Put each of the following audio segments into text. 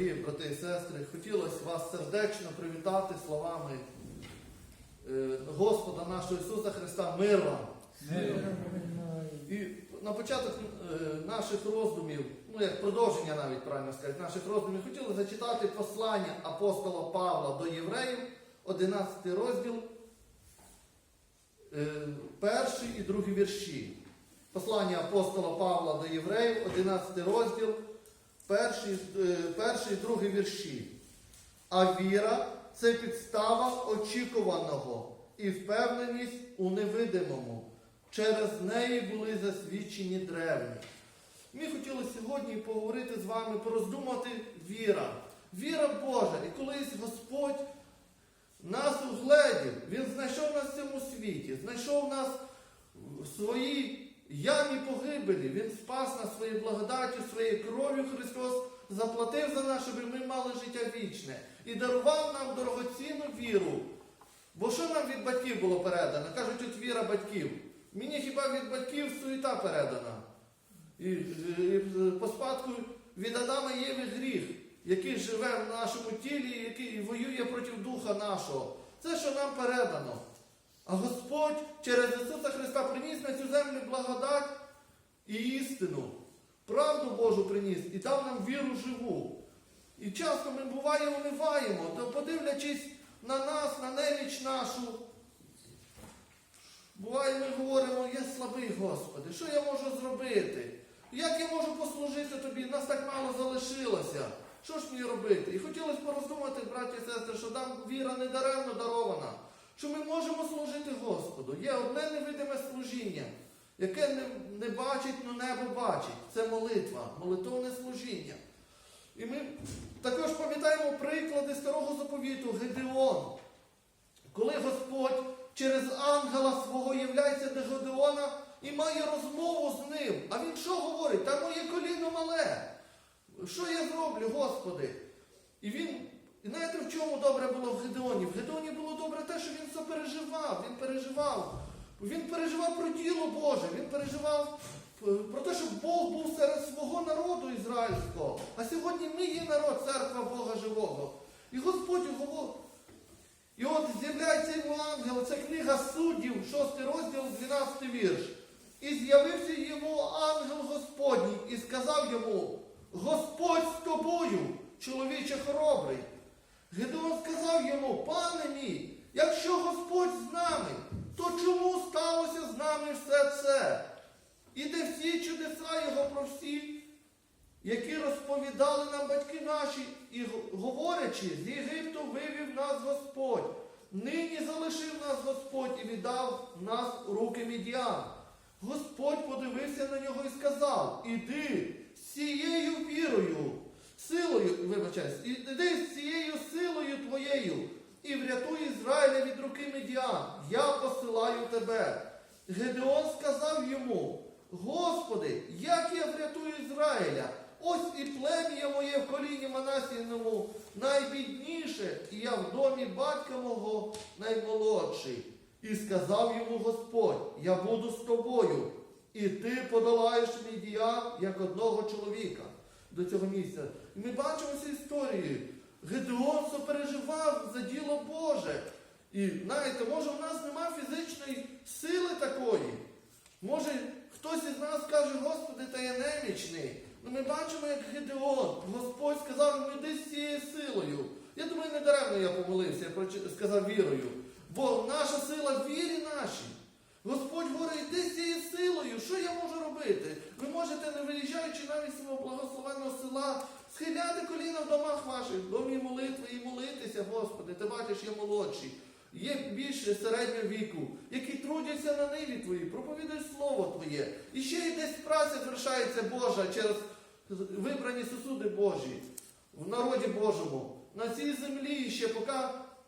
дорогі брати і сестри, хотілося вас сердечно привітати словами е, Господа нашого Ісуса Христа, мир вам. І на початок е, наших роздумів, ну як продовження навіть правильно сказати, наших роздумів, хотіли зачитати послання апостола Павла до євреїв, 11 розділ, е, перший і другий вірші. Послання апостола Павла до євреїв, 11 розділ, перший, е, перший другий вірші. А віра це підстава очікуваного і впевненість у невидимому. Через неї були засвідчені древні. Ми хотіли сьогодні поговорити з вами, пороздумати віра. Віра Божа. І колись Господь нас угледів, Він знайшов нас в цьому світі, знайшов нас в своїй ямі погибелі. Він спас нас своєю благодаттю, своєю кров'ю Христос заплатив за нас, щоб ми мали життя вічне. І дарував нам дорогоцінну віру. Бо що нам від батьків було передано? Кажуть, от віра батьків. Мені хіба від батьків суєта передана. І, і по спадку від Адама є гріх, який живе в нашому тілі, який воює проти духа нашого. Це, що нам передано. А Господь через Ісуса Христа приніс на цю землю благодать і істину, правду Божу приніс і дав нам віру живу. І часто ми буває униваємо, то подивлячись на нас, на неміч нашу, буває, ми говоримо, я слабий, Господи, що я можу зробити? Як я можу послужити тобі? Нас так мало залишилося. Що ж мені робити? І хотілося пороздумати, браті і сестри, що нам віра не даремно дарована, що ми можемо служити Господу. Є одне невидиме служіння, яке не, не бачить, но небо бачить. Це молитва, молитовне служіння. І ми також пам'ятаємо приклади старого заповіту Гедеон. Коли Господь через ангела свого являється до Гедеона і має розмову з ним. А він що говорить? Та моє коліно мале. Що я зроблю, Господи? І він, і знаєте, в чому добре було в Гедеоні? В Гедеоні було добре те, що він сопереживав. Він переживав. Він переживав про діло Боже, він переживав е, про те, щоб Бог був серед свого народу ізраїльського. А сьогодні ми є народ, церква Бога живого. І Господь говорить. І от з'являється йому ангел, це книга суддів, 6 розділ, 12 вірш. І з'явився йому ангел Господній і сказав йому: Господь з тобою, чоловіче хоробрий. Гедеон сказав йому, пане мій, якщо Господь з нами, то чому сталося з нами все це? І де всі чудеса Його про всі, які розповідали нам батьки наші, і говорячи, з Єгипту вивів нас Господь. Нині залишив нас Господь і віддав нас у руки мідян. Господь подивився на нього і сказав: Іди з цією вірою, силою, вибачаюсь, іди з цією силою твоєю і врятуй Ізраїля від руки медіан. Я посилаю тебе. Гедеон сказав йому: Господи, як я врятую Ізраїля? Ось і плем'я моє в коліні Манасіному найбідніше, і я в домі батька мого наймолодший. І сказав йому Господь, я буду з тобою, і ти подолаєш мідіян як одного чоловіка до цього місця. Ми бачимо цю історію. Гедеон сопереживав за діло Боже. І знаєте, може в нас нема фізичної сили такої. Може, хтось із нас каже, Господи, та я немічний. Ну ми бачимо, як Гедеон. Господь сказав йому, іди з цією силою. Я думаю, не даремно я помолився, я сказав вірою. Бо наша сила в вірі нашій. Господь говорить, йди з цією силою, що я можу робити? Ви можете, не виїжджаючи навіть свого благословенного села, схиляти коліна в домах ваших, в домі молитви і молитися, Господи, ти бачиш, я молодший. Є більше середнього віку, які трудяться на ниві твої, проповідають Слово Твоє. І ще й десь праця звершається Божа через вибрані сосуди Божі в народі Божому. На цій землі ще поки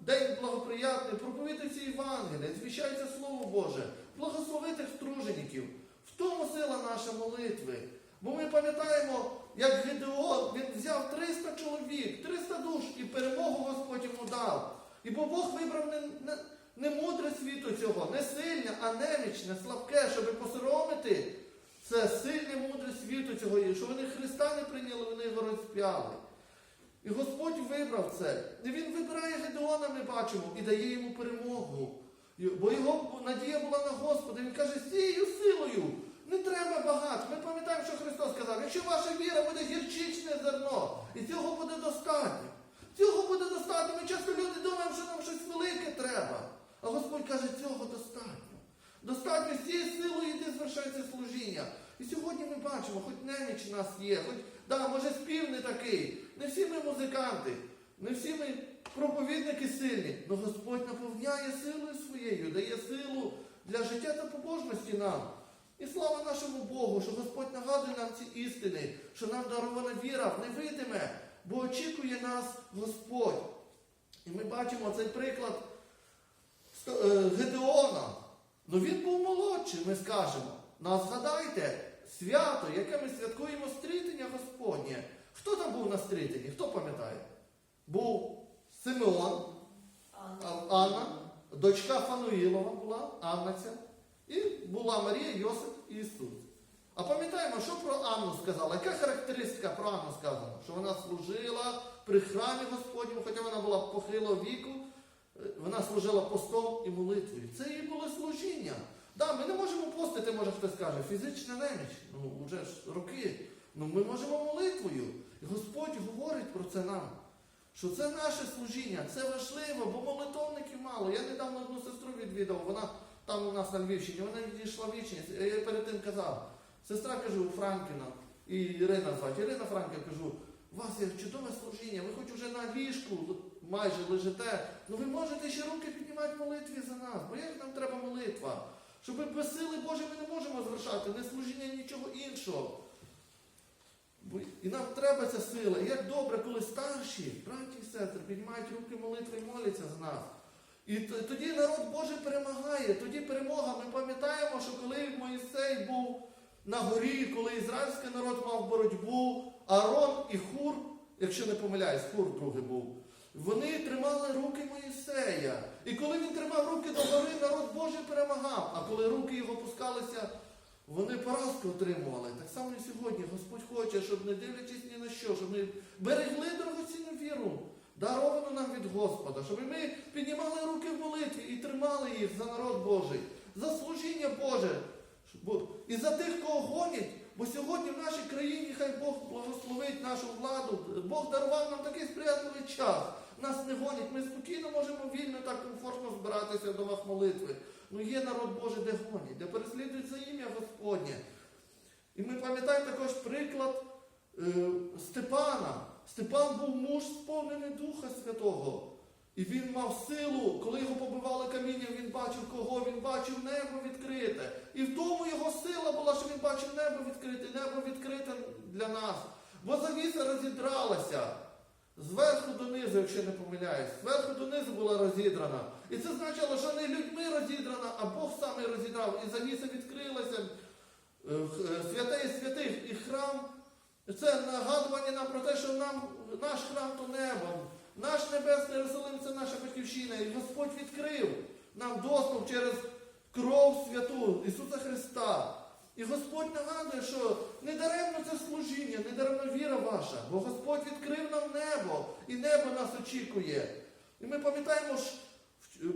день благоприятний, проповідується Євангелія, звіщається Слово Боже, благослови тих тружеників. В тому сила наша молитви. Бо ми пам'ятаємо, як Гедеон, він взяв 300 чоловік, 300 душ і перемогу Господь йому дав. І бо Бог вибрав не, не, не мудре світу цього, не сильне, а немічне, слабке, щоб посоромити це сильне мудре світу цього, і що вони Христа не прийняли, вони його розп'яли. І Господь вибрав це. І він вибирає Гедеона, ми бачимо, і дає йому перемогу. Бо його надія була на Господа. Він каже, цією силою не треба багато. Ми пам'ятаємо, що Христос сказав, якщо ваша віра буде гірчичне зерно, і цього буде достатньо. Цього буде достатньо. Ми часто люди думаємо, що нам щось велике треба. А Господь каже, цього достатньо. Достатньо з цією силою йди звершається служіння. І сьогодні ми бачимо, хоч неміч у нас є, хоч да, може спів не такий. Не всі ми музиканти, не всі ми проповідники сильні, але Господь наповняє силою своєю, дає силу для життя та побожності нам. І слава нашому Богу, що Господь нагадує нам ці істини, що нам дарована віра в невидиме, бо очікує нас Господь. І ми бачимо цей приклад е, Гедеона. Ну він був молодший, ми скажемо. Ну, а згадайте, свято, яке ми святкуємо стрітення Господнє. Хто там був на стрітенні? Хто пам'ятає? Був Симеон, Анна, дочка Фануїлова була, Анна ця, і була Марія, Йосип і Ісус. А пам'ятаємо, що про Анну сказала? Яка характеристика про Анну сказана? Що вона служила при храмі Господньому, хоча вона була похилого віку, е, вона служила постом і молитвою. Це її було служіння. Да, ми не можемо постити, може хтось каже, фізична неміч. Ну, вже ж роки. Ну, ми можемо молитвою. І Господь говорить про це нам. Що це наше служіння, це важливо, бо молитовників мало. Я недавно одну сестру відвідав, вона там у нас на Львівщині, вона відійшла в вічність. Я перед тим казав, сестра кажу, Франкіна і Ірина звати. Ірина Франкіна кажу, у вас є чудове служіння, ви хоч уже на ліжку майже лежите, ну ви можете ще руки піднімати в молитві за нас, бо як нам треба молитва? Щоб без сили Божої ми не можемо звершати, не служіння нічого іншого. І нам треба ця сила. І як добре, коли старші, браті і сестри, піднімають руки молитви і моляться за нас. І тоді народ Божий перемагає, тоді перемога. Ми пам'ятаємо, що коли Моїсей був на горі, коли ізраїльський народ мав боротьбу, Аарон і Хур, якщо не помиляюсь, Хур другий був, вони тримали руки Моїсея. І коли він тримав руки до гори, народ Божий перемагав. А коли руки його пускалися, вони поразку отримували. Так само і сьогодні Господь хоче, щоб не дивлячись ні на що, щоб ми берегли дорогоцінну віру, даровану нам від Господа, щоб ми піднімали руки в молитві і тримали їх за народ Божий, за служіння Боже. І за тих, кого гонять, бо сьогодні в нашій країні хай Бог благословить нашу владу. Бог дарував нам такий сприятливий час. Нас не гонять. Ми спокійно можемо вільно так комфортно збиратися до домах молитви. Ну є народ Божий, де гонять, де переслідують за ім'я Господнє. І ми пам'ятаємо також приклад е, Степана. Степан був муж сповнений Духа Святого. І він мав силу, коли його побивали камінням, він бачив кого, він бачив небо відкрите. І в тому його сила була, що він бачив небо відкрите, небо відкрите для нас. Бо завіса розідралася. Зверху донизу, якщо не помиляюсь, зверху донизу була розідрана. І це значило, що не людьми розідрана, а Бог саме розідрав. І завіса відкрилася. Е, е, Святе і святих і храм. Це нагадування нам про те, що нам наш храм то небо, наш небесний Єрусалим це наша батьківщина. І Господь відкрив нам доступ через кров святу Ісуса Христа. І Господь нагадує, що не даремно це служіння, не даремно віра ваша, бо Господь відкрив нам небо, і небо нас очікує. І ми пам'ятаємо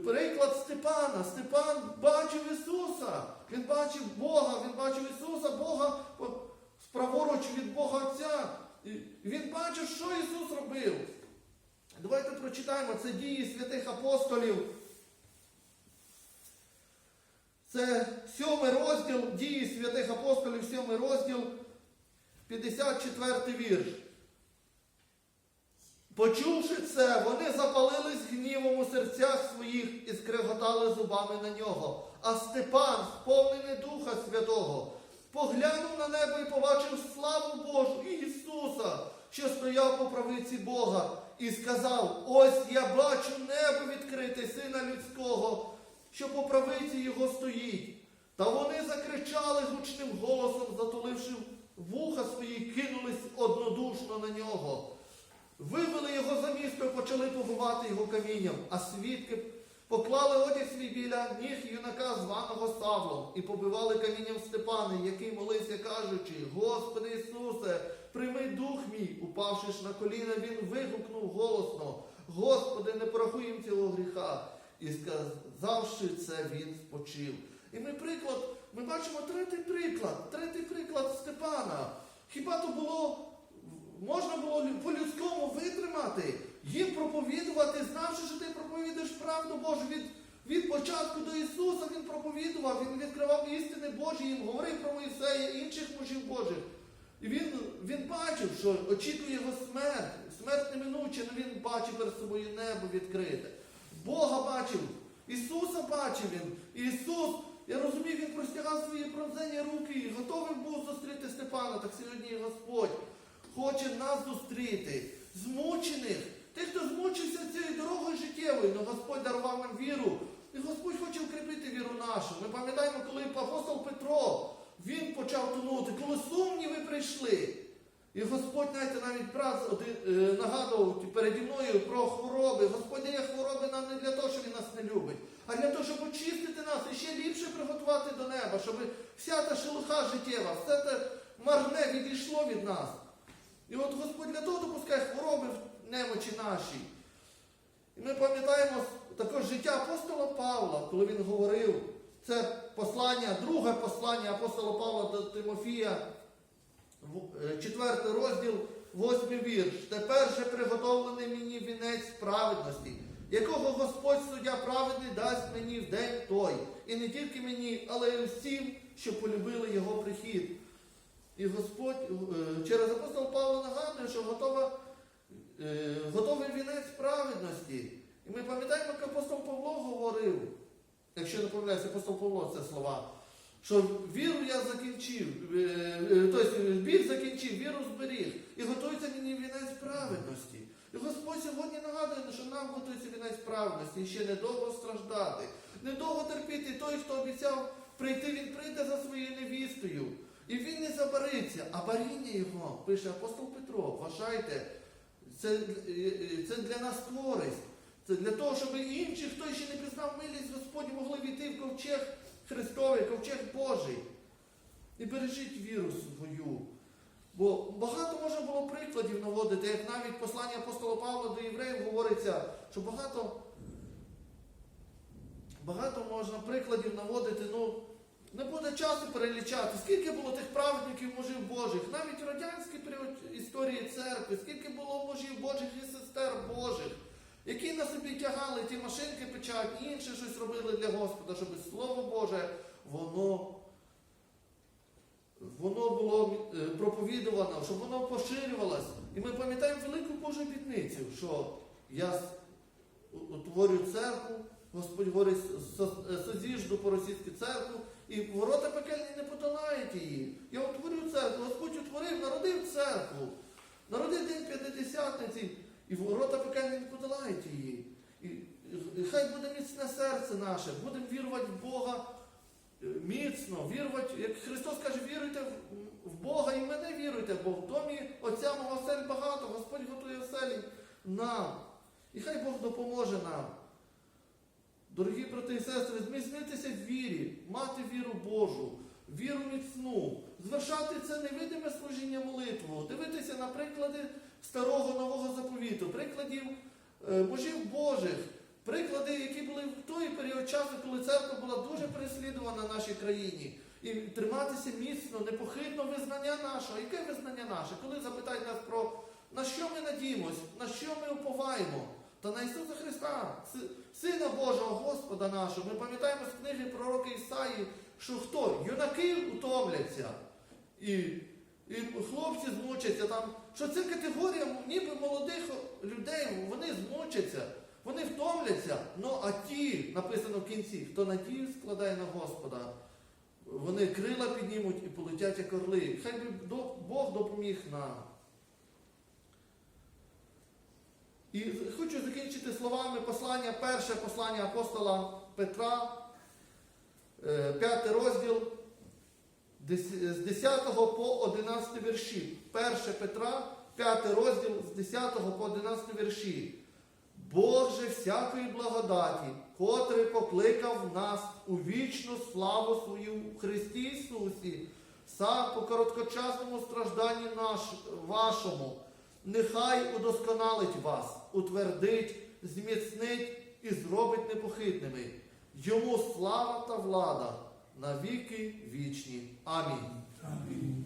приклад Степана. Степан бачив Ісуса. Він бачив Бога, він бачив Ісуса, Бога праворуч від Бога Отця. Він бачив, що Ісус робив. Давайте прочитаємо це дії святих апостолів. Це сьомий розділ дії святих апостолів, сьомий розділ, 54 вірш. Почувши це, вони запалились гнівом у серцях своїх і скреготали зубами на нього. А Степан, сповнений Духа Святого, поглянув на небо і побачив славу Божу і Ісуса, що стояв по правиці Бога, і сказав: Ось я бачу небо відкрите, сина людського, що по правиці його стоїть. Та вони закричали гучним голосом, затуливши вуха свої, кинулись однодушно на нього. Вивели його за місто і почали побивати його камінням, а свідки поклали одяг свій біля ніг юнака, званого Савлом, і побивали камінням Степана, який молився, кажучи: Господи Ісусе, прийми дух мій, упавши ж на коліна, він вигукнув голосно: Господи, не порахуй їм цього гріха. І сказавши це, він спочив. І ми приклад, ми бачимо третій приклад, третій приклад Степана. Хіба то було, можна було по-людському витримати, їм проповідувати, знавши, що ти проповідуєш правду Божу від, від початку до Ісуса, Він проповідував, Він відкривав істини Божі, їм говорив про Моїсея і інших мужів Божих. І він, він бачив, що очікує його смерть, смерть неминуча, але він бачив перед собою небо відкрите. Бога бачив, Ісуса бачив він. Ісус, я розумію, Він простягав свої пронзені руки і готовий був зустріти Степана. Так сьогодні Господь хоче нас зустріти, змучених, тих, хто змучився цією дорогою життєвою, але Господь дарував нам віру. І Господь хоче укріпити віру нашу. Ми пам'ятаємо, коли апостол Петро він почав тонути, коли сумніви прийшли. І Господь, знаєте, навіть брат е, нагадував переді мною про хвороби. Господь дає хвороби нам не для того, що Він нас не любить, а для того, щоб очистити нас і ще ліпше приготувати до неба, щоб вся та шелуха життєва, все те марне відійшло від нас. І от Господь для того допускає хвороби немочі наші. І ми пам'ятаємо також життя апостола Павла, коли він говорив, це послання, друге послання апостола Павла до Тимофія, в- е, розділ, восьмий вірш. Тепер же приготовлений мені вінець праведності, якого Господь суддя праведний дасть мені в день той. І не тільки мені, але й всім, що полюбили його прихід. І Господь е, через апостола Павла нагадує, що готова, готовий вінець праведності. І ми пам'ятаємо, як апостол Павло говорив, якщо не помиляюся, апостол Павло це слова, що віру я закінчив, е, е, тобто біг закінчив, віру зберіг, і готується мені вінець праведності. І Господь сьогодні нагадує, що нам готується вінець праведності, і ще недовго страждати, недовго терпіти. Той, хто обіцяв прийти, він прийде за своєю невістою. І він не забариться, а баріння його, пише апостол Петро, вважайте, це, е, це для нас користь. Це для того, щоб інші, хто ще не пізнав милість Господню, могли війти в ковчег Христовий, ковчег Божий. І бережіть віру свою. Бо багато можна було прикладів наводити, як навіть послання апостола Павла до євреїв говориться, що багато, багато можна прикладів наводити, ну, не буде часу перелічати, скільки було тих праведників мужів Божих, навіть в радянській історії церкви, скільки було мужів Божих і сестер Божих, які на собі тягали ті машинки печатні, інше щось робили для Господа, щоб Слово Боже, воно, воно було е, проповідувано, щоб воно поширювалось. І ми пам'ятаємо велику Божу обітницю, що я утворю церкву, Господь говорить, созіжду по російську церкву, і ворота пекельні не подолають її. Я утворю церкву, Господь утворив, народив церкву, народив день п'ятидесятниці, і ворота пекельні не подолають її. І, і хай буде міцне серце наше, будемо вірувати в Бога е, міцно, вірувати, як Христос каже, віруйте в- Бога і мене віруйте, бо в домі Отця мого осель багато, Господь готує оселі нам. І хай Бог допоможе нам. Дорогі брати і сестри, зміцнитися в вірі, мати віру Божу, віру міцну, звершати це невидиме служіння молитву, дивитися на приклади старого нового заповіту, прикладів е, божів Божих, приклади, які були в той період часу, коли церква була дуже переслідувана в нашій країні. І триматися міцно, непохитно визнання нашого. Яке визнання наше? Коли запитають нас про на що ми надіємось, на що ми уповаємо? Та на Ісуса Христа, Сина Божого, Господа нашого. Ми пам'ятаємо з книги пророка Ісаї, що хто? Юнаки утомляться. І, і хлопці змучаться там. Що це категорія ніби молодих людей, вони змучаться, вони втомляться. Ну а ті, написано в кінці, хто надію складає на Господа, вони крила піднімуть і полетять як орли. Хай би Бог допоміг нам. І хочу закінчити словами послання, перше послання апостола Петра, е, п'ятий розділ з 10 по 11 вірші. Перше Петра, п'ятий розділ з 10 по 11 вірші. Бог же всякої благодаті, котрий покликав нас у вічну славу свою в Христі Ісусі, сам по короткочасному стражданні наш, вашому, нехай удосконалить вас, утвердить, зміцнить і зробить непохитними. Йому слава та влада на віки вічні. Амінь. Амінь.